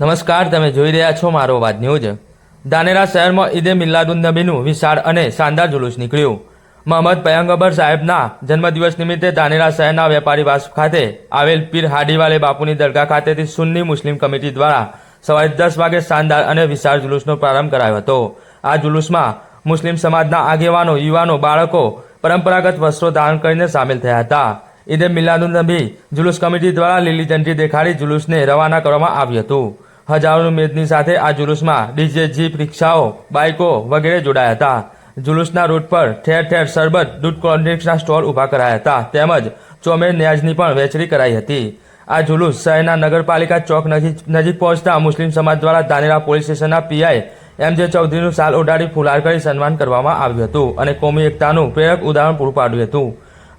નમસ્કાર, તમે જોઈ રહ્યા છો મારો વાત ન્યૂઝ. ધાનેરા શહેરમાં ઈદે મિલ્લાદુન નબીનું વિશાળ અને શાનદાર જુલુસ નીકળ્યું. મોહમ્મદ પયંગબર સાહેબના જન્મદિવસ નિમિત્તે ધાનેરા શહેરના વેપારી વાસ ખાતે આવેલ પીર હાડીવાલે બાપુની દરગાહ ખાતેથી સુન્ની મુસ્લિમ કમિટી દ્વારા સવારે દસ વાગે શાનદાર અને વિશાળ જુલુસનો પ્રારંભ કરાયો હતો. આ જુલુસમાં મુસ્લિમ સમાજના આગેવાનો, યુવાનો, બાળકો પરંપરાગત વસ્ત્રો ધારણ કરીને સામેલ થયા હતા. ઈદે મિલાદુન નબી જુલુસ કમિટી દ્વારા લીલી ઝંડી દેખાડી જુલુસને રવાના કરવામાં આવ્યું હતું. હજારોની મેદની સાથે આ જુલુસમાં ડીજે, જીપ, રિક્ષાઓ, બાઇકો વગેરે જોડાયા હતા. જુલુસના રૂટ પર ઠેર ઠેર શરબત, દૂધ કોલ્ડ્રિંક્સના સ્ટોલ ઊભા કરાયા હતા. તેમજ ચોમેર ન્યાજની પણ વહેંચણી કરાઈ હતી. આ જુલુસ શહેરના નગરપાલિકા ચોક નજીક પહોંચતા મુસ્લિમ સમાજ દ્વારા ધાનેરા પોલીસ સ્ટેશનના પીઆઈ એમ જે ચૌધરીનું સાલ ઉડાડી ફુલાર કરી સન્માન કરવામાં આવ્યું હતું અને કોમી એકતાનું પ્રેરક ઉદાહરણ પૂરું પાડ્યું હતું.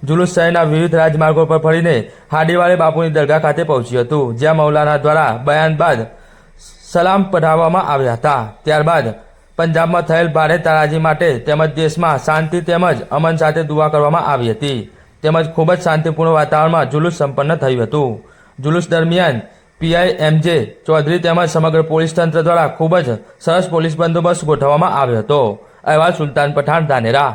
જુલુસ શહેરના વિવિધ રાજમાર્ગો પર ફરીને હાડીવાળે બાપુની દરગાહ ખાતે પહોંચ્યું હતું, જ્યાં મૌલાના દ્વારા બયાન બાદ સલામ પઢાવવામાં આવ્યા હતા. ત્યારબાદ પંજાબમાં થયેલ ભારે તારાજી માટે તેમજ દેશમાં શાંતિ તેમજ અમન સાથે દુઆ કરવામાં આવી હતી. તેમજ ખૂબ જ શાંતિપૂર્ણ વાતાવરણમાં જુલુસ સંપન્ન થયું હતું. જુલુસ દરમિયાન પીઆઈ એમજે ચૌધરી તેમજ સમગ્ર પોલીસ તંત્ર દ્વારા ખૂબ જ સરસ પોલીસ બંદોબસ્ત ગોઠવવામાં આવ્યો હતો. અહેવાલ સુલતાન પઠાણ ધાનેરા.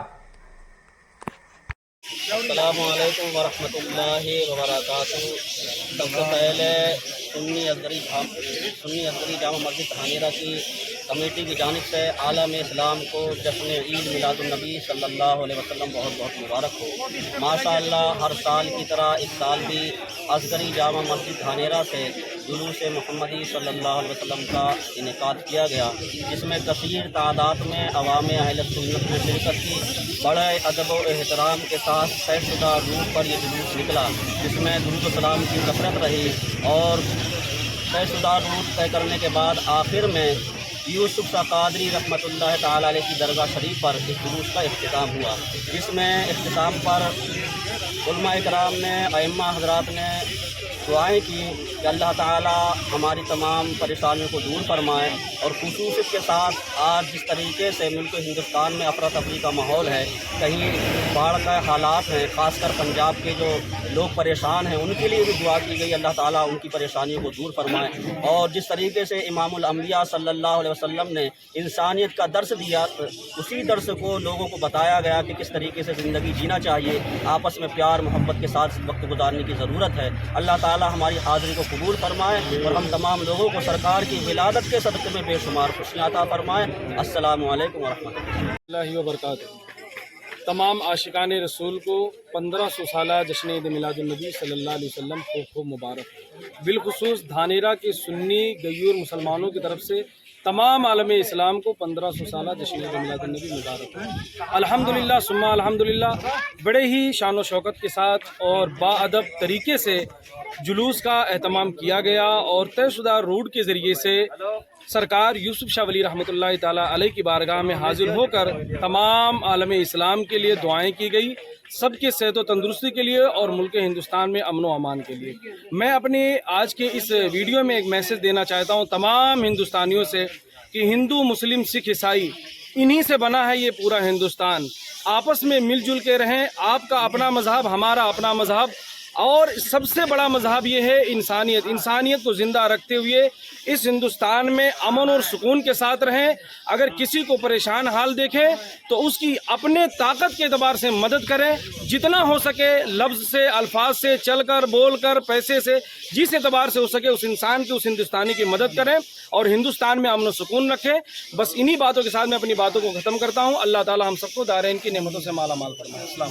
السلام علیکم ورحمۃ اللہ وبرکاتہ۔ سب سے پہلے سنی ازری سنی ازری جامع مسجد حامیرہ کی کمیٹی کی جانب سے عالم اسلام کو جشن عید میلاد النبی صلی اللہ علیہ وسلم بہت بہت مبارک ہو۔ ماشاء اللہ ہر سال کی طرح اس سال بھی عسکری جامع مسجد دھانیرا سے جلوس محمدی صلی اللہ علیہ وسلم کا انعقاد کیا گیا، جس میں کثیر تعداد میں عوام اہل سنت نے شرکت کی، بڑے ادب و احترام کے ساتھ طے شدہ روٹ پر یہ جلوس نکلا، جس میں درود السلام کی کثرت رہی اور طے شدہ روٹ طے کرنے کے بعد آخر میں یوسف شاہ قادری رحمت اللہ تعالیٰ علیہ کی درگاہ شریف پر اس جلوس کا اختتام ہوا، جس میں اختتام پر علماء اکرام نے، ائمہ حضرات نے دعائیں کی کہ اللہ تعالیٰ ہماری تمام پریشانیوں کو دور فرمائے اور خصوصیت کے ساتھ آج جس طریقے سے ملک ہندوستان میں افراتفری کا ماحول ہے، کہیں باڑھ کا حالات ہیں، خاص کر پنجاب کے جو لوگ پریشان ہیں، ان کے لیے بھی دعا کی گئی، اللہ تعالیٰ ان کی پریشانیوں کو دور فرمائے۔ اور جس طریقے سے امام الانبیاء صلی اللہ علیہ وسلم نے انسانیت کا درس دیا، اسی درس کو لوگوں کو بتایا گیا کہ کس طریقے سے زندگی جینا چاہیے۔ آپس میں پیار، محبت کے ساتھ وقت گزارنے کی ضرورت ہے۔ اللہ اللہ تعالی ہماری حاضری کو قبول فرمائے اور ہم تمام لوگوں کو سرکار کی ولادت کے صدقے میں بے شمار خوشیاں عطا فرمائے۔ السلام علیکم ورحمۃ اللہ۔ وبرکاتہ۔ تمام عاشقان رسول کو پندرہ سو سالہ جشن عید میلاد النبی صلی اللہ علیہ وسلم کو خوب مبارک۔ بالخصوص دھانیرہ کے سنی گیور مسلمانوں کی طرف سے تمام عالم اسلام کو پندرہ سو سالہ جشن جملہ النبی مبارک ہو الحمدللہ سما الحمدللہ۔ بڑے ہی شان و شوکت کے ساتھ اور باادب طریقے سے جلوس کا اہتمام کیا گیا اور طے شدہ روڈ کے ذریعے سے سرکار یوسف شاہ ولی رحمۃ اللہ تعالیٰ علیہ کی بارگاہ میں حاضر ہو کر تمام عالم اسلام کے لیے دعائیں کی گئی سب کی صحت و تندرستی کے لیے اور ملک ہندوستان میں امن و امان کے لیے۔ میں اپنی آج کے اس ویڈیو میں ایک میسج دینا چاہتا ہوں تمام ہندوستانیوں سے کہ ہندو، مسلم، سکھ، عیسائی، انہی سے بنا ہے یہ پورا ہندوستان۔ آپس میں مل جل کے رہیں۔ آپ کا اپنا مذہب، ہمارا اپنا مذہب۔ اور سب سے بڑا مذہب یہ ہے انسانیت۔ انسانیت کو زندہ رکھتے ہوئے اس ہندوستان میں امن اور سکون کے ساتھ رہیں۔ اگر کسی کو پریشان حال دیکھیں تو اس کی اپنے طاقت کے اعتبار سے مدد کریں۔ جتنا ہو سکے لفظ سے، الفاظ سے، چل کر، بول کر، پیسے سے، جس اعتبار سے ہو سکے اس انسان کی، اس ہندوستانی کی مدد کریں اور ہندوستان میں امن و سکون رکھیں۔ بس انہی باتوں کے ساتھ میں اپنی باتوں کو ختم کرتا ہوں۔ اللہ تعالی ہم سب کو دارین کی نعمتوں سے مالا مال فرمائے۔ اسلام